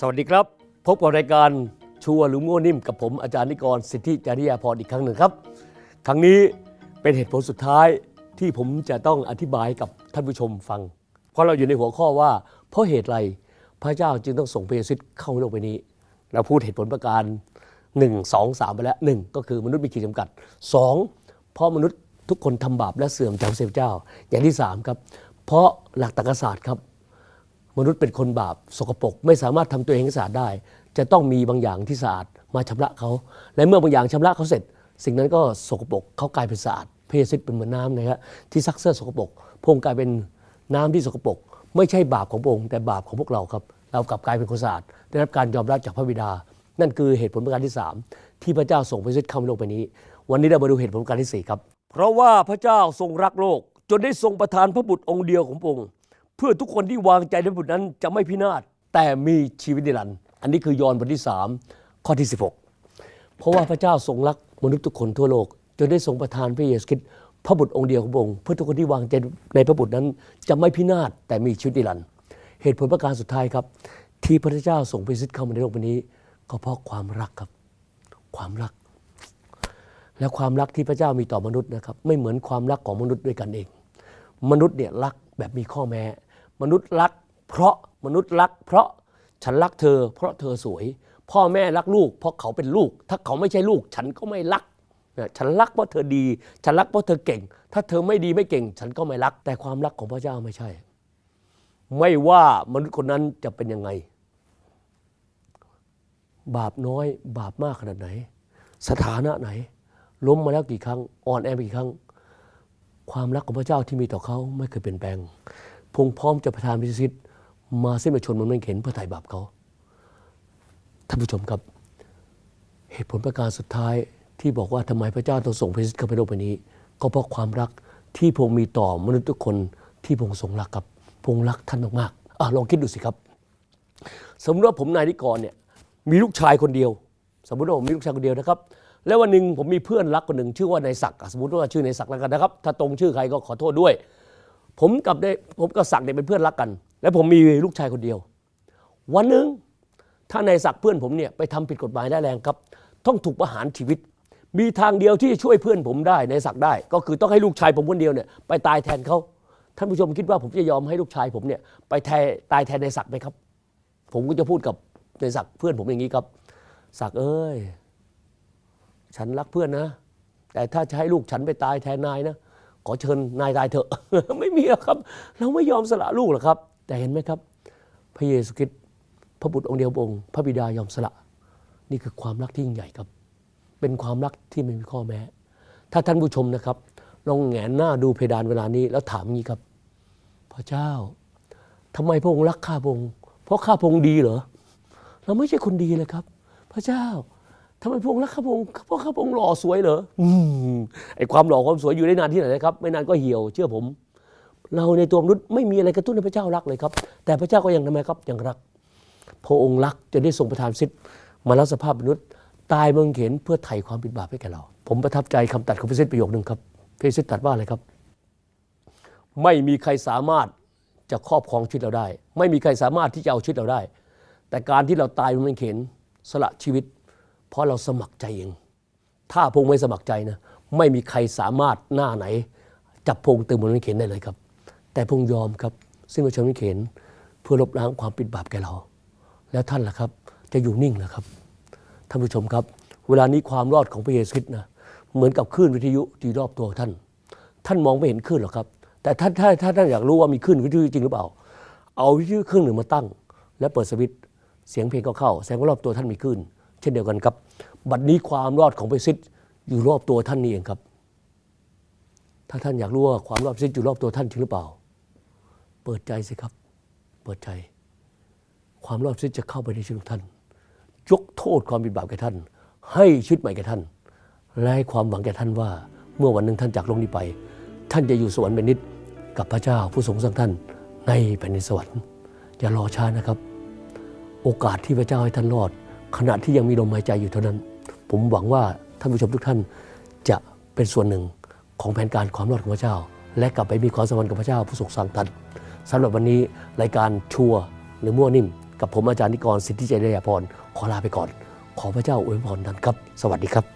สวัสดีครับ พบกับรายการชัวร์หรือมั่วนิ่มกับผมอาจารย์นิกรสิทธิจริยาพรอีกครั้งหนึ่งครับ ครั้งนี้เป็นเหตุผลสุดท้ายที่ผมจะต้องอธิบายกับท่านผู้ชมฟัง เพราะเราอยู่ในหัวข้อว่า เพราะเหตุไรพระเจ้าจึงต้องส่งพระเยซูคริสต์เข้าโลกใบนี้ เราพูดเหตุผลประการ 1 2 3 ไปแล้ว 1 ก็คือมนุษย์มีขีดจำกัด 2 เพราะมนุษย์ทุกคนทำบาปและเสื่อมจากเสพเจ้า อย่างที่ 3 ครับ เพราะหลักตรรกศาสตร์ครับ มนุษย์เป็นคนบาปสกปรกไม่สามารถทำตัวเองให้สะอาดได้ จะต้องมีบางอย่างที่สะอาดมาชำระเขา และเมื่อบางอย่างชำระเขาเสร็จ สิ่งนั้นก็สกปรกเขากลายเป็นสะอาดพระเยซิตเป็นเหมือนน้ำนะครับที่ซักเสื้อสกปรกพงค์กลายเป็นน้ำที่สกปรกไม่ใช่บาปของพงค์แต่บาปของพวกเราครับ เรากลับกลายเป็นคนสะอาดได้รับการยอมรับจากพระบิดา นั่นคือเหตุผลประการที่สามที่พระเจ้าส่งพระซิตเข้ามาโลกใบนี้ วันนี้เรามาดูเหตุผลประการที่สี่ครับเพราะว่าพระเจ้าทรงรักโลกจนได้ทรงประทานพระบุตรองค์เดียวของพระองค์ เพื่อทุกคนที่วางใจในบุตรนั้นจะไม่พินาศแต่มีชีวิตนิรันดร์อันนี้คือยอห์นบทที่ 3 ข้อที่ 16 เพราะว่าพระเจ้าทรงรักมนุษย์ทุกคนทั่วโลก จนได้ทรงประทานพระเยซูคริสต์พระบุตรองค์เดียวของพระองค์เพื่อทุกคนที่วางใจในพระบุตรนั้น จะไม่พินาศแต่มีชีวิตนิรันดร์เหตุผลประการสุดท้ายครับ ที่พระเจ้าส่งพระเยซูคริสต์เข้ามาในโลกนี้ ก็เพราะความรักครับ ความรัก และความรักที่พระเจ้ามีต่อมนุษย์นะครับ ไม่เหมือนความรักของมนุษย์ด้วยกันเอง มนุษย์เนี่ยรักแบบมีข้อแม้ มนุษย์รัก เพราะมนุษย์รัก เพราะฉันรักเธอ เพราะเธอสวย พ่อแม่รักลูก เพราะเขาเป็นลูก ถ้าเขาไม่ใช่ลูก ฉันก็ไม่รักนะฉันรักเพราะเธอดี ฉันรักเพราะเธอเก่ง ถ้าเธอไม่ดีไม่เก่ง ฉันก็ไม่รัก แต่ความรักของพระเจ้าไม่ใช่ ไม่ว่ามนุษย์คนนั้นจะเป็นยังไง บาปน้อย บาปมากขนาดไหน สถานะไหน ล้มมาแล้วกี่ครั้ง อ่อนแอไปกี่ครั้ง ความรักของพระเจ้าที่มีต่อเขาไม่เคยเปลี่ยนแปลง พระองพร้อมจะประทานพิสิทธิ์มาสิ้นประชนมันไม่เห็นเพื่อไถ่บาปเขาท่านผู้ชมครับ เหตุผลประการสุดท้ายที่บอกว่าทำไมพระเจ้าต้องส่งพระเยซูเข้าไปโลกใบนี้ ก็เพราะความรักที่พงมีต่อมนุษย์ทุกคนที่พงทรงรักครับพงรักท่านมากๆอะลองคิดดูสิครับ สมมติว่าผมนายนิกรเนี่ยมีลูกชายคนเดียว สมมติว่าผมมีลูกชายคนเดียวนะครับ แล้ววันหนึ่งผมมีเพื่อนรักคนหนึ่งชื่อว่านายศักดิ์สมมติว่าชื่อนายศักดิ์แล้วกันนะครับ ถ้าตรงชื่อใครก็ขอโทษด้วย ผมกับได้ผมกับศักดิ์เนี่ยเป็นเพื่อนรักกัน และผมมีลูกชายคนเดียว วันหนึ่งถ้านายศักดิ์เพื่อนผมเนี่ยไปทำผิดกฎหมายได้แรงครับ ต้องถูกประหารชีวิต มีทางเดียวที่จะช่วยเพื่อนผมได้นายศักดิ์ได้ ก็คือต้องให้ลูกชายผมคนเดียวเนี่ยไปตายแทนเขาท่านผู้ชมคิดว่าผมจะยอมให้ลูกชายผมเนี่ยไปแทนตายแทนนายศักดิ์ไหมครับ ผมก็จะพูดกับนายศักดิ์เพื่อนผมอย่างนี้ครับศักดิ์เอ้ยฉันรักเพื่อนนะ แต่ถ้าจะให้ลูกฉันไปตายแทนนายนะ ขอเชิญนายตายเถอะ ไม่มีครับ เราไม่ยอมสละลูกหรอกครับ แต่เห็นไหมครับ พระเยซูคริสต์พระบุตรองค์เดียวองค์ พระบิดายอมสละ นี่คือความรักที่ยิ่งใหญ่ครับ เป็นความรักที่ไม่มีข้อแม้ ถ้าท่านผู้ชมนะครับลองแหงนหน้าดูเพดานเวลานี้แล้วถามงี้ครับ พระเจ้าทำไมพระองค์รักข้าพระองค์เพราะข้าพระองค์ดีเหรอเราไม่ใช่คนดีเลยครับ พระเจ้า ทำไมพระองค์รักข้าพระองค์เพราะข้าพระองค์หล่อสวยเหรออืมไอความหล่อความสวยอยู่ได้นานที่ไหนนะครับ ไม่นานก็เหี่ยว เชื่อผม เราในตัวมนุษย์ไม่มีอะไรกระตุ้นให้พระเจ้ารักเลยครับ แต่พระเจ้าก็ยังทำไมครับยังรัก พระองค์รักจนได้ทรงประทานสิทธิ์มาแล้วสภาพมนุษย์ ตายเมืองเข็นเพื่อไถ่ความผิดบาปให้แก่เรา ผมประทับใจคำตัดของพระเซตประโยคนึงครับพระเซตตัดว่าอะไรครับ ไม่มีใครสามารถจะครอบครองชีวิตเราได้ ไม่มีใครสามารถที่จะเอาชีวิตเราได้ แต่การที่เราตายบนไม้เข็นสละชีวิต เพราะเราสมัครใจเอง ถ้าพงไม่สมัครใจนะ ไม่มีใครสามารถหน้าไหน จับพงตึงบนไม้เข็นได้เลยครับ แต่พงยอมครับ ซึ่งมาชนไม้เข็นเพื่อลบล้างความผิดบาปแก่เรา แล้วท่านล่ะครับ จะอยู่นิ่งเหรอครับท่านผู้ชมครับ เวลานี้ความรอดของพระเยซูคริสต์นะเหมือนกับคลื่นวิทยุที่รอบตัวท่าน ท่านมองไม่เห็นคลื่นหรอกครับ แต่ถ้าถ้าถ้าท่านอยากรู้ว่ามีคลื่นวิทยุจริงหรือเปล่า เอาวิทยุเครื่องหนึ่งมาตั้ง แล้วเปิดสวิตช์เสียงเพลงก็เข้าแสดงว่ารอบตัวท่านมีคลื่น เช่นเดียวกันครับ บัดนี้ความรอดของพระคริสต์อยู่รอบตัวท่านนี่เองครับ ถ้าท่านอยากรู้ว่าความรอดพระเยซูคริสต์อยู่รอบตัวท่านจริงหรือเปล่า เปิดใจสิครับ เปิดใจ ความรอดพระเยซูคริสต์จะเข้าไปในชีวิตของท่าน ยกโทษความผิดบาปแก่ท่าน ให้ชีวิตใหม่แก่ท่าน และให้ความหวังแก่ท่านว่า เมื่อวันหนึ่งท่านจากโลกนี้ไป ท่านจะอยู่สวรรค์เป็นนิจกับพระเจ้าผู้ทรงสร้างท่านในแผ่นดินสวรรค์อย่ารอช้านะครับ โอกาสที่พระเจ้าให้ท่านรอด ขณะที่ยังมีลมหายใจอยู่เท่านั้น ผมหวังว่าท่านผู้ชมทุกท่านจะเป็นส่วนหนึ่งของแผนการความรอดของพระเจ้า และกลับไปมีความสัมพันธ์กับพระเจ้าผู้ทรงสร้างท่านสำหรับวันนี้รายการชัวหรือมั่วนิ่ม กับผมอาจารย์นิกรสิทธิเจริยาพรขอลาไปก่อน ขอพระเจ้าอวยพรท่านครับ สวัสดีครับ